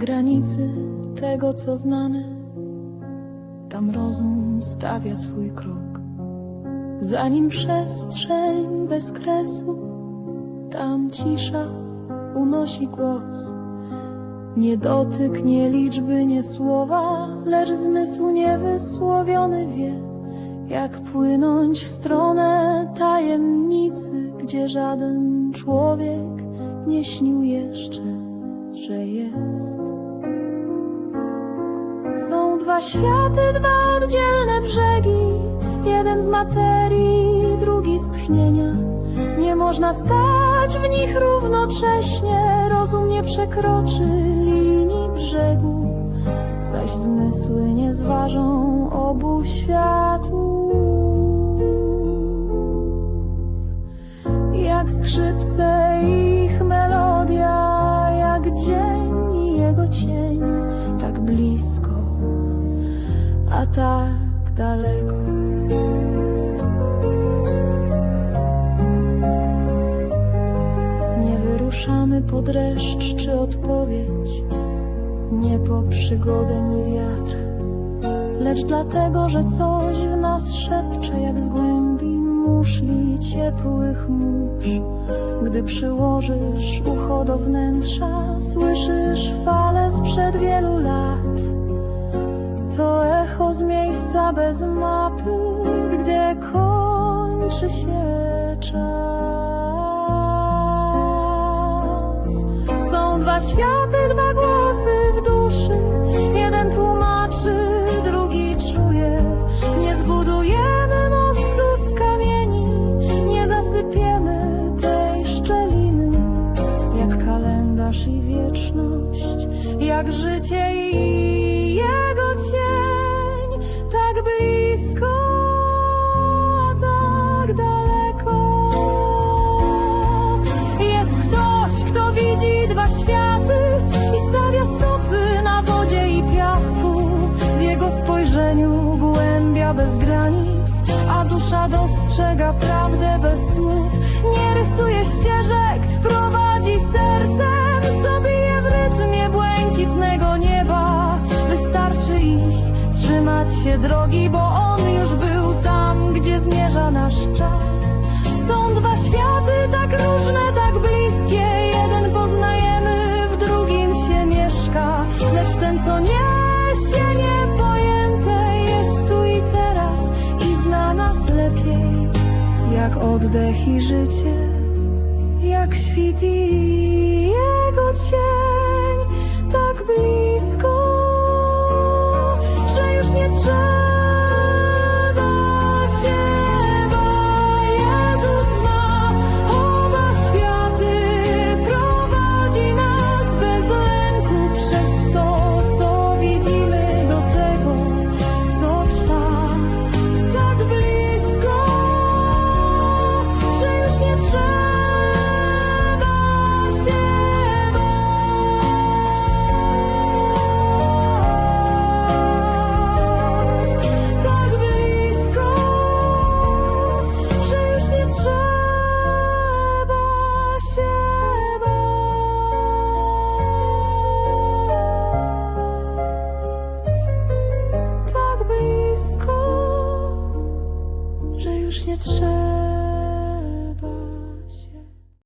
granicy tego, co znane, tam rozum stawia swój krok. Zanim przestrzeń bez kresu, tam cisza unosi głos. Nie dotyk, nie liczby, nie słowa, lecz zmysł niewysłowiony wie, jak płynąć w stronę tajemnicy, gdzie żaden człowiek nie śnił jeszcze, że jest. Są dwa światy, dwa oddzielne brzegi, jeden z materii, drugi z tchnienia. Nie można stać w nich równocześnie, rozum nie przekroczy linii brzegu, zaś zmysły nie zważą obu światów. Jak skrzypce a tak daleko. Nie wyruszamy po dreszcz czy odpowiedź, nie po przygodę ni wiatr, lecz dlatego, że coś w nas szepcze jak z głębi muszli ciepłych mórz. Gdy przyłożysz ucho do wnętrza, słyszysz fale sprzed wielu lat. To echo z miejsca bez mapy, gdzie kończy się czas. Są dwa światy, dwa głosy w duszy. Jeden tłumaczy, drugi czuje. Nie zbudujemy mostu z kamieni, nie zasypiemy tej szczeliny. Jak kalendarz i wieczność, jak życie i dusza dostrzega prawdę bez słów. Nie rysuje ścieżek, prowadzi sercem, co bije w rytmie błękitnego nieba. Wystarczy iść, trzymać się drogi, bo on już był tam, gdzie zmierza nasz czas. Są dwa światy tak różne, tak bliskie. Jeden poznajemy, w drugim się mieszka. Lecz ten, co niesie niepojęte, Jak oddech i życie, jak świt i jego cień, Tak blisko,